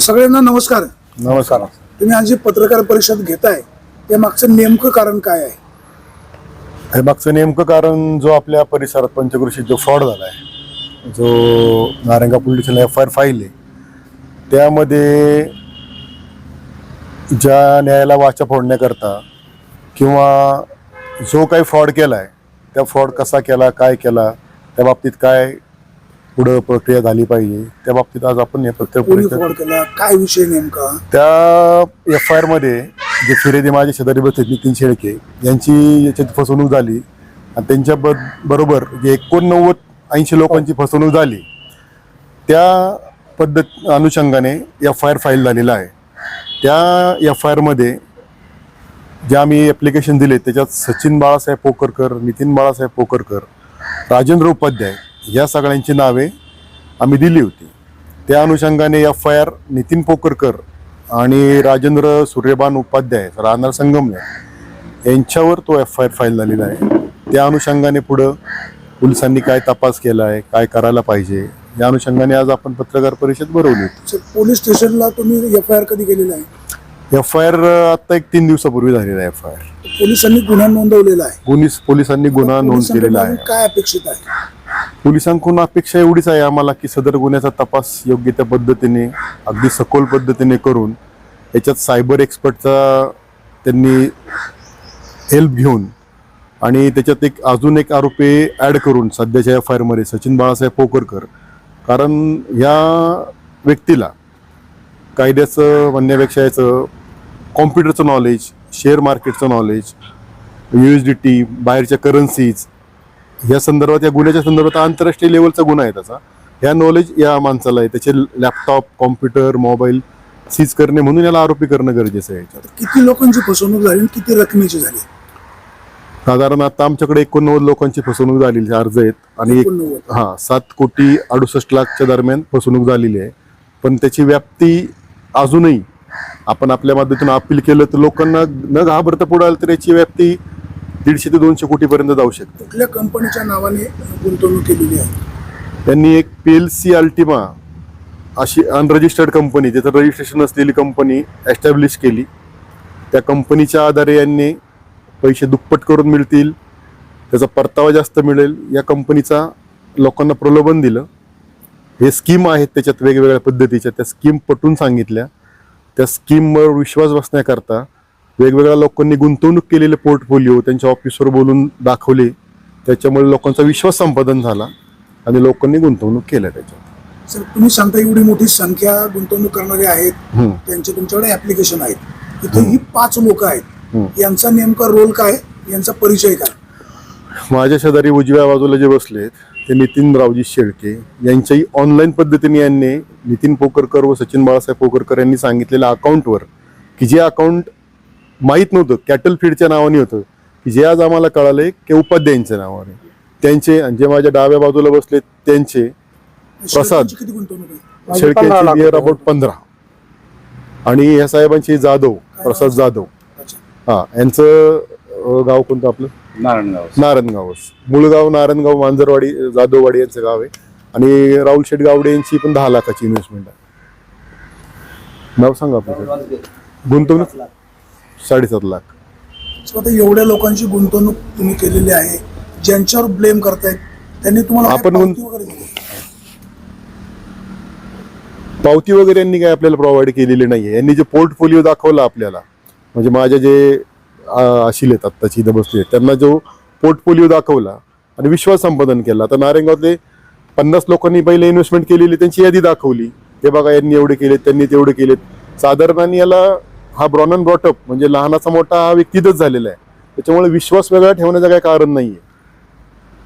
सगळ्यांना नमस्कार. नमस्कार. तुम्ही आज जी पत्रकार परिषद घेताय त्या मागचं नेमकं कारण काय आहे? हे मागचं नेमकं कारण जो आपल्या परिसरात पंचकृषीत जो फ्रॉड झाला आहे जो नारंगा पोलीस स्टेशनला एफ आय आर फाईल आहे त्यामध्ये ज्या न्यायाला वाचा फोडण्याकरता किंवा जो काही फ्रॉड केला आहे त्या फ्रॉड कसा केला काय केला त्या बाबतीत काय पुढं प्रक्रिया झाली पाहिजे. त्या बाबतीत आज आपण या प्रत्येक कोणी परिषद फ्रॉड केला? काय विषय नेमका? त्या एफ आय आरमध्ये जे फिरेदे माझे शेजारी बसले नितीन शेळके यांची याच्यात फसवणूक झाली. आणि त्यांच्या ब बरोबर जे एकोणनव्वद ऐंशी लोकांची फसवणूक झाली त्या पद्धत अनुषंगाने एफ आय आर फाईल झालेला आहे. त्या एफ आय आरमध्ये जे आम्ही ॲप्लिकेशन दिले त्याच्यात सचिन बाळासाहेब पोकरकर नितीन बाळासाहेब पोकरकर राजेंद्र उपाध्याय या सगळ्यांची नावे आम्ही दिली होती. त्या अनुषंगाने F I R Nitin Pokarkar आणि राजेंद्र सूर्यबान उपाध्याय राहणार संगमनेर यांच्यावर तो एफ आय आर फाईल झालेला आहे. त्या अनुषंगाने पुढं पोलिसांनी काय तपास केला आहे काय करायला पाहिजे या अनुषंगाने आज आपण पत्रकार परिषद भरवली होती. पोलीस स्टेशनला तुम्ही एफ आय आर कधी केलेला आहे? एफ आय आर आता एक तीन दिवसापूर्वी झालेला आहे एफ आय आर पोलिसांनी गुन्हा नोंदवलेला आहे. पोलीस पोलिसांनी गुन्हा नोंद केलेला आहे. काय अपेक्षित आहे? पोलिसांकडून अपेक्षा एवढीच आहे आम्हाला की सदर गुन्ह्याचा तपास योग्य त्या पद्धतीने अगदी सखोल पद्धतीने करून याच्यात सायबर एक्सपर्टचा त्यांनी हेल्प घेऊन आणि त्याच्यात एक अजून एक आरोपी ॲड करून सध्याच्या एफ फायरमध्ये सचिन बाळासाहेब पोकरकर. कारण ह्या व्यक्तीला कायद्याचं म्हणण्यापेक्षा याचं कॉम्प्युटरचं नॉलेज शेअर मार्केटचं knowledge U S D T बाहेरच्या करन्सीज या संदर्भात या गुन्ह्याच्या संदर्भात आंतरराष्ट्रीय लेवलचा गुन्हा आहे त्याचा. ह्या नॉलेज या माणसाला आहे. त्याचे लॅपटॉप कॉम्प्युटर मोबाईल सीज करणे म्हणून याला आरोपी करणं गरजेचं आहे याच्यात किती लोकांची फसवणूक झाली आणि किती रकमेची झाली? साधारण आता आमच्याकडे एकोणनव्वद लोकांची फसवणूक झालेली अर्ज आहेत. आणि एक. हा सात कोटी अडुसष्ट लाखच्या दरम्यान फसवणूक झालेली आहे. पण त्याची व्याप्ती अजूनही आपण आपल्या मदतीनं अपील केलं तर लोकांना न घाबरता पुढे आलं तर याची व्याप्ती दीडशे ते दोनशे कोटीपर्यंत जाऊ शकते. कुठल्या कंपनीच्या नावाने गुंतवणूक केलेली आहे? त्यांनी एक पी एल सी अल्टिमा अशी अनरजिस्टर्ड कंपनी त्याचं रजिस्ट्रेशन असलेली कंपनी एस्टॅब्लिश केली. त्या कंपनीच्या आधारे यांनी पैसे दुप्पट करून मिळतील त्याचा परतावा जास्त मिळेल या कंपनीचा लोकांना प्रलोभन दिलं. हे स्कीम आहेत त्याच्यात वेगवेगळ्या पद्धतीच्या त्या स्कीम पटून सांगितल्या. त्या स्कीमवर विश्वास बसण्याकरता वेगवेगळ्या लोकांनी गुंतवणूक केलेले पोर्टफोलिओ त्यांच्या ऑफिसवर बोलून दाखवले. त्याच्यामुळे लोकांचा विश्वास संपादन झाला आणि लोकांनी गुंतवणूक केल्या त्याच्यात. सर तुम्ही सांगता एवढी मोठी संख्या गुंतवणूक करणारे आहेत. त्यांचे तुमच्याकडे ऍप्लिकेशन आहेत. इथे ही पाच लोक आहेत. यांचा नेमका रोल काय? यांचा परिचय काय? माझ्या शेजारी उजव्या बाजूला जे बसलेत ते नितीन रावजी शेळके. यांच्याही ऑनलाईन पद्धतीने यांनी नितीन पोकरकर व सचिन बाळासाहेब पोकरकर यांनी सांगितलेल्या अकाउंटवर की जे अकाउंट माहीत नव्हतं. कॅटल फीडच्या नावाने होतं. की जे आज आम्हाला कळालंय की उपाध्यायांच्या नावाने. त्यांचे आणि जे माझ्या डाव्या बाजूला बसले त्यांचे प्रसाद. शेळकेची नियर अबाउट पंधरा. आणि या साहेबांची जाधव प्रसाद जाधव. हा यांचं गाव कोणतं आपलं? नारायणगाव. नारायणगाव. मुळगाव नारायणगाव मांजरवाडी जाधववाडी यांचं गाव आहे. आणि राहुल शेठ गावडे यांची पण दहा लाखाची इन्व्हेस्टमेंट आहे. नाव सांगा आपलं. गुंतवणूक? साडेसात लाख. So आता एवढ्या लोकांची गुंतवणूक तुम्ही केलेली आहे ज्यांच्यावर ब्लेम करतायत त्यांनी तुम्हाला आपण पावती वगैरे दिली? पावती वगैरे यांनी काय आपल्याला प्रोव्हाइड केलेली नाहीये. यांनी जे पोर्टफोलिओ दाखवला आपल्याला म्हणजे माझ्या जे अं, अशिल आहेत आत्ताची इथं बसले त्यांना जो पोर्टफोलिओ दाखवला आणि विश्वास संपादन केला. तर नारायणगावातले पन्नास लोकांनी पहिले इन्व्हेस्टमेंट केलेली त्यांची यादी दाखवली. हे बघा यांनी एवढे केलेत त्यांनी तेवढे केलेत. साधारण याला हा ब्रॉन अँड ब्रॉटअप म्हणजे लहानाचा मोठा हा व्यक्तीतच झालेला आहे. त्याच्यामुळे विश्वास वेगळा ठेवण्याचं काही कारण नाहीये.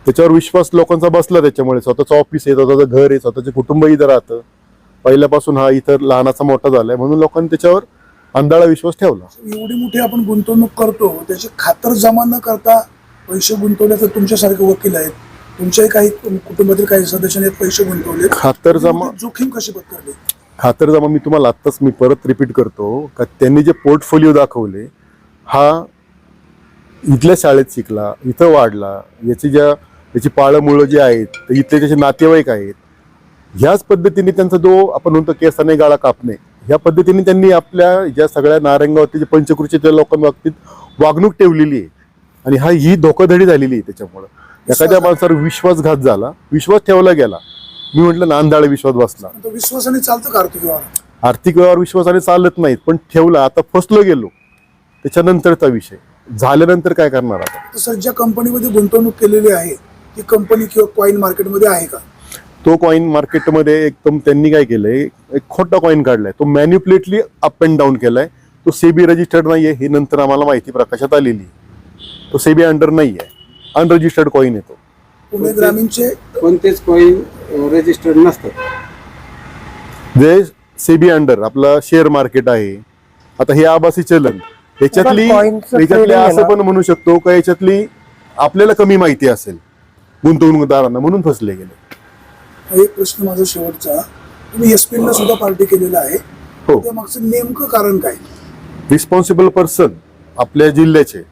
त्याच्यावर विश्वास लोकांचा बसला त्याच्यामुळे. स्वतःचं ऑफिस आहे स्वतःचं घर आहे स्वतःचे कुटुंब इथं राहतं. पहिल्यापासून हा इथं लहानाचा मोठा झालाय म्हणून लोकांनी त्याच्यावर अंधाळा विश्वास ठेवला. एवढी मोठी आपण गुंतवणूक करतो त्याची खातर जमा न करता पैसे गुंतवले तर तुमच्यासारखे वकील आहेत. तुमच्याही काही कुटुंबातील काही सदस्यांनी पैसे गुंतवले खातर जमा जोखीम कशी पत्करली? खातर जमा मी तुम्हाला आत्ताच मी परत रिपीट करतो का त्यांनी जे पोर्टफोलिओ दाखवले हा इथल्या शाळेत शिकला इथं वाढला याची ज्या याची पाळंमुळं जी आहेत तर इथले त्याचे नातेवाईक आहेत ह्याच पद्धतीने त्यांचा जो आपण म्हणतो केसाने गाळा कापणे या पद्धतीने त्यांनी आपल्या ज्या सगळ्या नारंगावरती जे पंचकृषीच्या लोकांबाबतीत वागणूक ठेवलेली आहे. आणि हा ही धोकाधडी झालेली आहे त्याच्यामुळं. एखाद्या माणसावर विश्वासघात झाला विश्वास ठेवला गेला मी म्हटलं नांदाळ विश्वास बसला. विश्वासाने चालतं का आर्थिक व्यवहार? आर्थिक व्यवहार विश्वासाने चालत नाहीत पण ठेवला. आता फसलो गेलो. त्याच्यानंतरचा विषय. झाल्यानंतर काय करणार आता? तर सर ज्या कंपनीमध्ये गुंतवणूक केलेली आहे ती कंपनी किंवा कॉईन मार्केटमध्ये आहे का? तो कॉईन मार्केटमध्ये एकदम त्यांनी काय केलंय एक खोटा कॉईन काढलाय. तो मॅन्युप्युलेटली अप अँड डाऊन केलाय. तो सेबी रजिस्टर्ड नाहीये हे नंतर आम्हाला माहिती प्रकाशात आलेली आहे. तो सेबी अंडर नाही आहे अनरजिस्टर्ड कॉईन येतो पुणे ग्रामीणचे कोणतेच कॉईन रजिस्टर्ड नसतात. जे सेबी अंडर आपलं शेअर मार्केट आहे. आता हे आभासी चलन याच्यातली याच्यातली असं. पण म्हणू शकतो का याच्यातली आपल्याला कमी माहिती असेल गुंतवणूकदारांना म्हणून फसले गेले. हा एक प्रश्न माझा शेवटचा. तुम्ही एसपीला सुद्धा पार्टी केलेला आहे. हो. त्या मागचं नेमकं कारण काय? रिस्पॉन्सिबल पर्सन आपल्या जिल्ह्याचे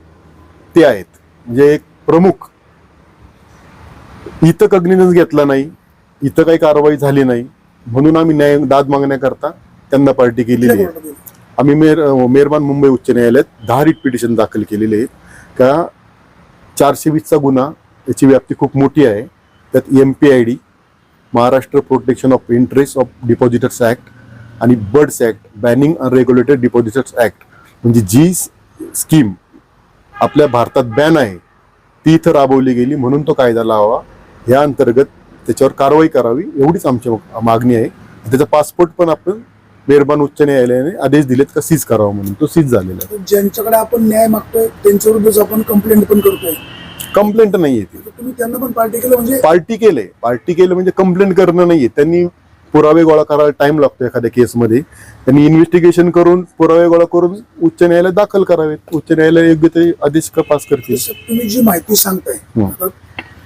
ते आहेत. म्हणजे एक प्रमुख इथं कग्निजन्स घेतला नाही इथं काही कारवाई झाली नाही म्हणून आम्ही न्याय दाद मागण्याकरता त्यांना पार्टी केलेली आहे. आम्ही मेर मेरबान मुंबई उच्च न्यायालयात दहा रिट पिटिशन दाखल केलेले आहेत. का चारशे वीसचा गुन्हा याची व्याप्ती खूप मोठी आहे. त्यात M P I D Maharashtra protection of interest of depositors act आणि BUDS act banning unregulated depositors act म्हणजे जी स्कीम आपल्या भारतात बॅन आहे ती इथं राबवली गेली म्हणून तो कायदा लावा या अंतर्गत त्याच्यावर कारवाई करावी एवढीच आमची मागणी आहे. त्याचा पासपोर्ट पण आपण मेहरबान उच्च न्यायालयाने आदेश दिलेत का सीज करावा म्हणून. तो सीज झालेला आहे. ज्यांच्याकडे आपण न्याय मागतोय त्यांच्या विरुद्धच आपण कंप्लेंट पण करतोय. कंप्लेंट नाही आहे ती. तर तुम्ही त्यांना पण पार्टी केलं म्हणजे? पार्टी केले पार्टी केलं म्हणजे कंप्लेंट करणं नाहीये. त्यांनी पुरावे गोळा करायला टाइम लागतो एखाद्या केसमध्ये त्यांनी इन्व्हेस्टिगेशन करून पुरावे गोळा करून उच्च न्यायालयात दाखल करावेत. उच्च न्यायालय योग्य ते आदेश पास करतील? तुम्ही जी माहिती सांगताय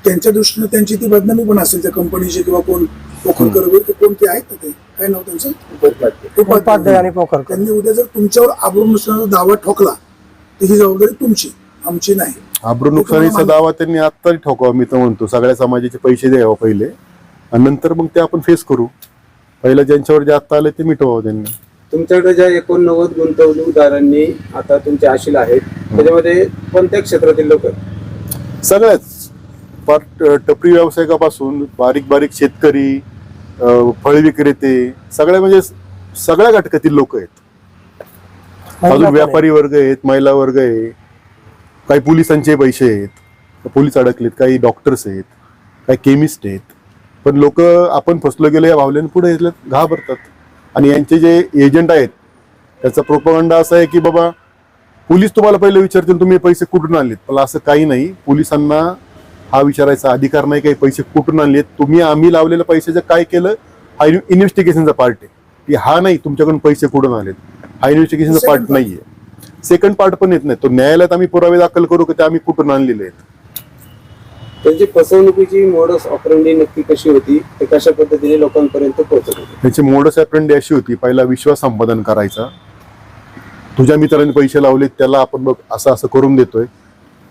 त्यांच्या दृष्टीने त्यांची ती बदनामी पण असेल त्या कंपनीची किंवा कोण पोखरकर वगैरे ते कोणते आहेत ना ते. काय नाव त्यांचं? उपाध्याय. आणि पोखरकर त्यांनी उद्या जर तुमच्यावर आबरून नसण्याचा दावा ठोकला तर ही जबाबदारी तुमची आमची नाही. आब्रू नुकसानीचा दावा त्यांनी आत्ता ठोकावा मी तर म्हणतो. सगळ्या समाजाचे पैसे द्यावा पहिले आणि नंतर मग ते आपण फेस करू. पहिला ज्यांच्यावर जे आत्ता आले ते मिटवावं त्यांनी. तुमच्याकडे ज्या एकोणनव्वद गुंतवणूकदारांनी आता तुमचे आशील आहेत त्याच्यामध्ये कोणत्या क्षेत्रातील लोक सगळ्याच पार टपरी व्यावसायिकापासून बारीक बारीक शेतकरी फळ विक्रेते सगळ्या म्हणजे सगळ्या घटकातील लोक आहेत. अजून व्यापारी वर्ग आहेत महिला वर्ग आहे काही पोलिसांचे पैसे आहेत पोलीस अडकलेत काही डॉक्टर्स आहेत काही केमिस्ट आहेत. पण लोक आपण फसलो गेलो या भावल्याने पुढे घाबरतात. आणि यांचे जे एजंट आहेत त्याचा प्रोपगंडा असा आहे की बाबा पोलीस तुम्हाला पहिले विचारतील तुम्ही पैसे कुठून आणलेत? पण असं काही नाही. पोलिसांना हा विचारायचा अधिकार नाही काही पैसे कुठून आणलेत तुम्ही आम्ही लावलेल्या पैशाचं काय केलं? हा इन्व्हेस्टिगेशनचा पार्ट आहे. की हा नाही तुमच्याकडून पैसे कुठून आलेत? हा इन्व्हेस्टिगेशनचा पार्ट. नाहीये. सेकंड पार्ट पण येत नाही. तो न्यायालयात आम्ही पुरावे दाखल करू की ते आम्ही कुठून आणलेले आहेत? त्यांची फसवणुकीची मोडस ऑपरेंडी नक्की कशी होती? ते कशा पद्धतीने लोकांपर्यंत पोहोचत होते? त्याची मोडस ॲप्रंडी अशी होती पहिला विश्वास संपादन करायचा. तुझ्या मित्रांनी पैसे लावले त्याला आपण बघ असं असं करून देतोय.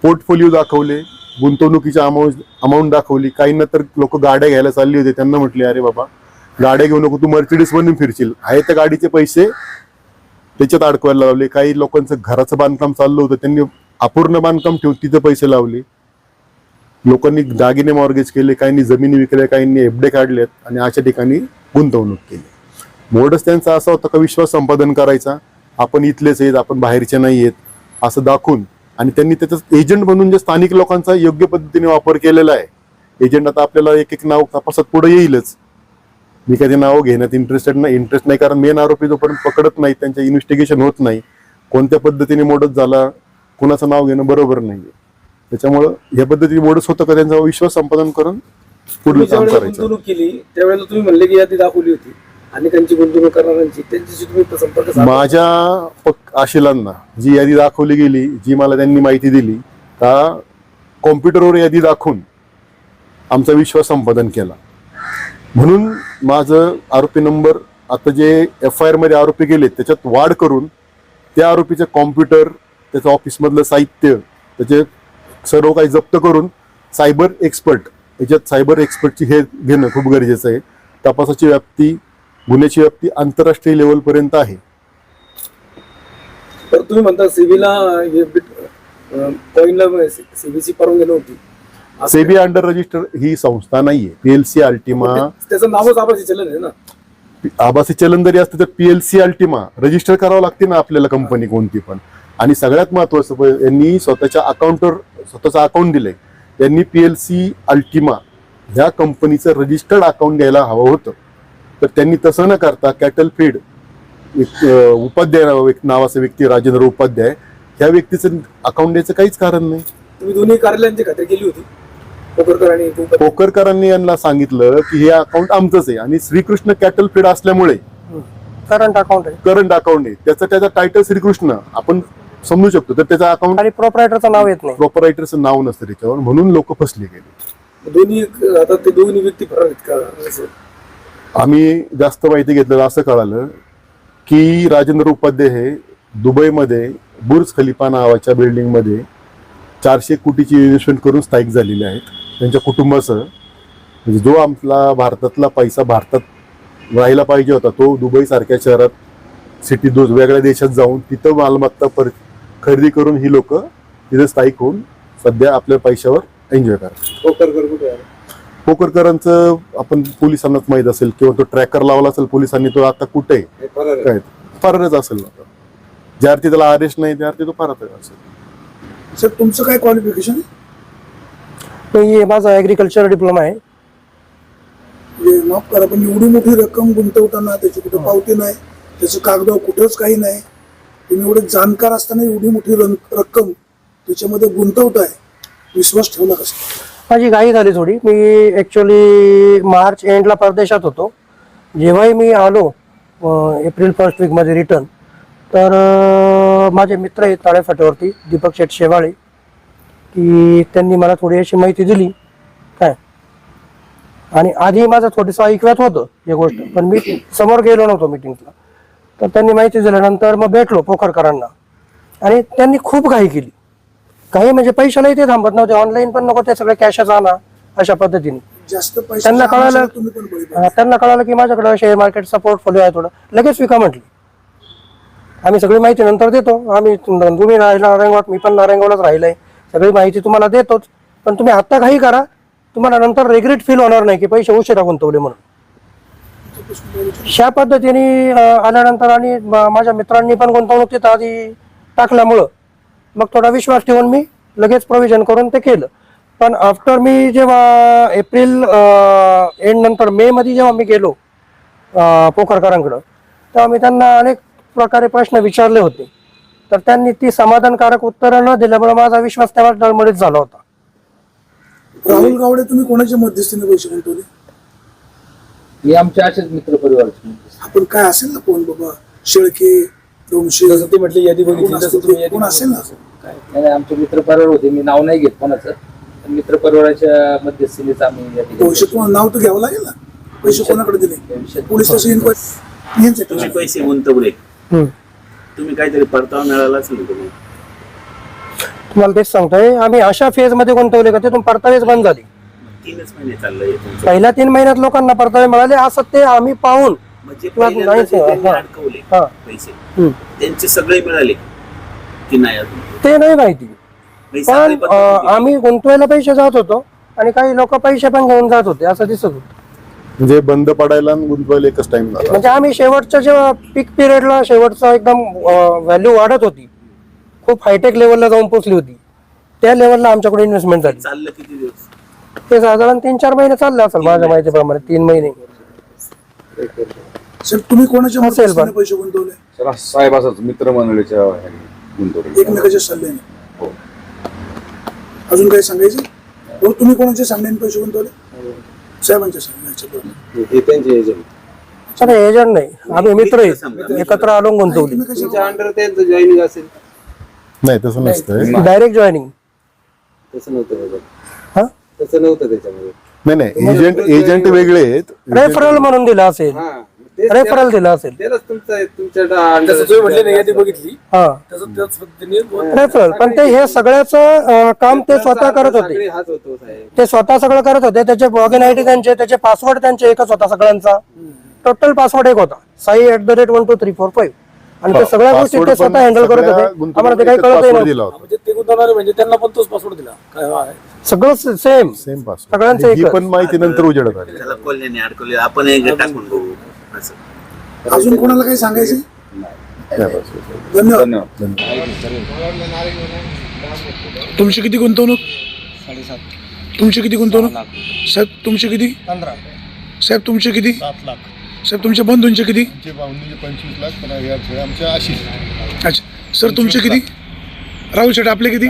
पोर्टफोलिओ दाखवले गुंतवणुकीची अमाऊंट अमाऊंट दाखवली. काहींना तर लोक गाड्या घ्यायला चालली होते त्यांना म्हटले अरे बाबा गाड्या घेऊ नको तू मर्सिडीज बनून फिरशील. आहे त्या गाडीचे पैसे त्याच्यात अडकवायला लावले. काही लोकांचं घराचं बांधकाम चाललं होतं त्यांनी अपूर्ण बांधकाम ठेवून तिथे पैसे लावले. लोकांनी दागिने मॉर्गेज केले काहींनी जमिनी विकल्या काहींनी एफडे काढलेत आणि अशा ठिकाणी गुंतवणूक केली. मोडच त्यांचा असा होता का विश्वास संपादन करायचा आपण इथलेच आहेत आपण बाहेरचे नाही आहेत असं दाखवून आणि त्यांनी त्याचं एजंट बनून जे स्थानिक लोकांचा योग्य पद्धतीने वापर केलेला आहे. एजंट आता आपल्याला एक एक नाव तपासात पुढे येईलच. मी कधी नाव घेण्यात इंटरेस्टेड नाही इंटरेस्ट नाही कारण मेन आरोपी जोपर्यंत पकडत नाही त्यांचं इन्व्हेस्टिगेशन होत नाही. कोणत्या पद्धतीने मोडत झाला कुणाचं नाव घेणं बरोबर नाहीये. त्याच्यामुळं या पद्धतीने मोडच होतं का त्यांचा विश्वास संपादन करून पुढील तुम्ही काम करायचं. केली त्यावेळेला तुम्ही म्हणले की यादी दाखवली होती. अनेकांची गुंतवणूक करणाऱ्यांची त्यांच्याशी तुम्ही संपर्क माझ्या पक- आशिलांना जी यादी दाखवली गेली जी मला त्यांनी माहिती दिली का कॉम्प्युटरवर यादी दाखवून आमचा विश्वास संपादन केला. म्हणून माझं आरोपी नंबर आता जे एफ आय आरमध्ये आरोपी गेले त्याच्यात वाढ करून त्या आरोपीचं कॉम्प्युटर त्याचं ऑफिसमधलं साहित्य त्याचे सर्व काही जप्त करून सायबर एक्सपर्ट याच्यात सायबर एक्सपर्टची हे घेणं खूप गरजेचं आहे. तपासाची व्याप्ती गुन्ह्याची व्याप्ती आंतरराष्ट्रीय लेवल पर्यंत आहे. तर तुम्ही म्हणता सेबीला कॉईनला सेबीची परवानगी नव्हती. सेबी अंडर रजिस्टर ही संस्था नाहीये. पीएलसी अल्टिमा त्याचं नावच आभासी चलन आहे ना? आभासी चलन जरी असते तर पीएलसी अल्टिमा रजिस्टर करावं लागते ना आपल्याला कंपनी कोणती पण. आणि सगळ्यात महत्वाचं यांनी स्वतःच्या अकाउंटवर स्वतःचं अकाउंट दिलंय. यांनी पीएलसी अल्टिमा ह्या कंपनीचं रजिस्टर्ड अकाउंट घ्यायला हवं होतं. तर त्यांनी तसं न करता कॅटल फीड उपाध्याय नावाचा व्यक्ती राजेंद्र उपाध्याय ह्या व्यक्तीचं अकाउंट द्यायचं काहीच कारण नाही. तुम्ही दोन्ही कार्यालयांची खात्री केली होती. कुंपण. पोकरकरांनी यांना सांगितलं की हे अकाउंट आमचंच आहे आणि श्रीकृष्ण कॅटल फीड असल्यामुळे करंट अकाउंट आहे. करंट अकाउंट आहे. त्याचं त्याचा टायटल श्रीकृष्ण. आपण समजू शकतो. तर त्याचं अकाउंट आणि प्रोपरायटरचं नाव येत नाही. प्रॉपरायटरचं नाव नसतं त्याच्यावर. म्हणून लोक फसले गेले. दोन्ही आता ते दोन्ही व्यक्ती फरार आहेत का? असं. आम्ही जास्त माहिती घेतलं असं कळालं की राजेंद्र उपाध्याय हे दुबईमध्ये बुर्ज खलिफा नावाच्या बिल्डिंगमध्ये चारशे कोटीची इन्व्हेस्टमेंट करून स्थायिक झालेले आहेत. त्यांच्या कुटुंबासह म्हणजे जो आपला भारतातला पैसा भारतात राहायला पाहिजे होता तो दुबईसारख्या शहरात सिटी दो वेगळ्या देशात जाऊन तिथं मालमत्ता पर खरेदी करून ही लोक तिथे स्थायिक होऊन सध्या आपल्या पैशावर एन्जॉय करतात. पोकरकरांचं आपण पोलिसांनाच माहीत असेल किंवा तो ट्रॅकर लावला असेल पोलिसांनी तो आता कुठे. काय? फरारच असेल आता. ज्या अर्थी त्याला अरेस्ट नाही त्या अर्थी तो फरार असेल. सर तुमचं काय क्वालिफिकेशन मी माझा ॲग्रिकल्चर डिप्लोमा आहे. म्हणजे माफ करा पण एवढी मोठी रक्कम गुंतवताना त्याची कुठे पावती नाही त्याचं कागदावर कुठंच काही नाही. तुम्ही एवढे जाणकार असताना एवढी मोठी रन- रक्कम त्याच्यामध्ये गुंतवताय. विश्वास ठेवला कसा माझी घाई झाली थोडी. मी ॲक्च्युली मार्च एंडला परदेशात होतो. जेव्हाही मी आलो अं, एप्रिल फर्स्ट वीकमध्ये रिटर्न तर अं, माझे मित्र आहेत ताळेफाट्यावरती दीपक शेठ शेवाळे की त्यांनी मला थोडी अशी माहिती दिली. काय? आणि आधी माझं थोडंसं ऐकव्यात होतं हे गोष्ट पण मी समोर गेलो नव्हतो मिटिंगला तर त्यांनी माहिती दिल्यानंतर मग भेटलो पोखरकरांना. आणि त्यांनी खूप घाई केली. काही म्हणजे पैशालाही ते थांबत नव्हते. ऑनलाईन पण नको ते सगळे कॅशच आणा अशा पद्धतीने. जास्त पैसे त्यांना कळालं तुम्ही पण बळी अं, त्यांना कळालं की माझ्याकडे शेअर मार्केटचा पोर्टफोलिओ आहे थोडं. लगेच विका म्हटली. आम्ही सगळी माहिती नंतर देतो. आम्ही तुम- तुम्ही राहिला नारायणगावात मी पण नारायणगावलाच राहिलंय. सगळी माहिती तुम्हाला देतोच. पण तुम्ही आत्ता काही करा. तुम्हाला नंतर रेग्रेट फील होणार नाही की पैसे उशिरा गुंतवले म्हणून. ह्या पद्धतीने अं, आल्यानंतर आणि म- माझ्या मित्रांनी पण गुंतवणूक तिथं आधी टाकल्यामुळं मग थोडा विश्वास ठेवून मी लगेच प्रोव्हिजन करून ते केलं. पण आफ्टर मी जेव्हा एप्रिल एंड नंतर मे मध्ये जेव्हा मी गेलो पोखरकरांकडं तेव्हा मी त्यांना अनेक प्रकारे प्रश्न विचारले होते. तर त्यांनी ती समाधानकारक उत्तरं न दिल्यामुळे माझा विश्वास त्यावर डळमळीत झाला होता. राहुल गावडे तुम्ही कोणाच्या मध्यस्थीने पैसे गुंतवले? हे आमच्या असेच मित्र परिवाराचे आपण काय असेल ना कोण बाबा? शेळके दोनशे? जसं ते म्हटले यादी बघितली तसं तुम्ही यादी कोण असेल ना? नाही आमचे मित्र परिवार होते. मी नाव नाही घेत कोणाचं. पण मित्र परिवाराच्या मध्यस्थीनेच आम्ही या ठिकाणी नाव तर घ्यावं लागेल ना? पैसे कोणाकडे दिले? पोलीस स्टेशन इन्क्वायरी यांचं तुम्ही. पैसे. गुंतवले. हम्म. तुम्ही काहीतरी परतावा मिळाला असेल ना तुम्ही. तुम्हाला तेच सांगतोय आम्ही अशा फेजमध्ये गुंतवले का तिथून परतावेच बंद झाली. तीनच महिने चाललंय हे तुमचं. पहिल्या तीन महिन्यात लोकांना परतावे मिळाले असं ते आम्ही पाहून म्हणजे तुला पहिल्यांदा नाहीच जे त्यांनी हा. अडकवले हा. पैसे हम्म. त्यांचे सगळे मिळाले. की नाही अजून? ते नाही माहिती. म्हणजे पण अं. आम्ही गुंतवायला पैसे जात होतो आणि काही लोक पैसे पण घेऊन जात होते असं दिसत होतं. म्हणजे बंद पडायला आणि गुंतवायला एकच टाइम झाला. म्हणजे आम्ही शेवटच्या जेव्हा पीक पिरियडला शेवटचा एकदम व्हॅल्यू वाढत होती. खूप हायटेक लेवलला जाऊन पोहोचली होती. त्या लेवलला आमच्याकडे इन्व्हेस्टमेंट झाली. चाललं किती दिवस? ते साधारण तीन चार महिने चालले असेल माझ्या माहितीप्रमाणे तीन महिने. सर तुम्ही कोणाच्या असेल पण. पैसे गुंतवले? सर साहेब असंच मित्रमंडळीच्या ह्याने. गुंतवणूक एकमेकाच्या सल्ल्याने. हो. अजून काही सांगायचं? हो तुम्ही कोणाच्या सांगण्याने पैसे गुंतवले? साहेबांच्या. हे त्यांचे एजंट सर एजंट नाही. आम्ही मित्र आहेत एकत्र आलो गुंतवली. तुमच्या अंडर त्यांचं जॉईनिंग असेल. नाही तसं नसतंय. डायरेक्ट जॉईनिंग तसं नव्हतं. हा? तसं नव्हतं त्याच्यामध्ये. नाही नाही. एजंट एजंट वेगळे आहेत. रेफरल म्हणून दिला असेल. हा. रेफरल दिला असेल. बघितली. हा. रेफरल पण ते हे सगळ्याचं काम ते स्वतः करत होते. सगळे हाच होतो साहेब. ते स्वतः सगळं करत होते त्याचे लॉगिन आय डी त्यांचे त्याचे पासवर्ड त्यांचे एकच होता सगळ्यांचा. टोटल पासवर्ड एक होता. Sai at the rate one two three four five आणि ते सगळ्या गोष्टी ते स्वतः हँडल करत होते. आम्हाला ते काही कळत नाही म्हणजे म्हणजे त्यांना पण तोच पासवर्ड दिला. सगळं सेम सेम पासवर्ड सगळ्यांचं. पण माहिती नंतर उजेडत आली. त्याला कोल्ह्याने अडकवले आपण असं अजून कोणाला काही सांगायचे. धन्यवाद. धन्यवाद. तुमची किती गुंतवणूक? तुमची किती गुंतवणूक? साहेब तुमची किती? साहेब तुमचे किती? साहेब तुमच्या बंधूंचे किती? पंचवीस लाख पण आमच्या अशी अच्छा. सर तुमचे किती? राहुल शेट आपले किती?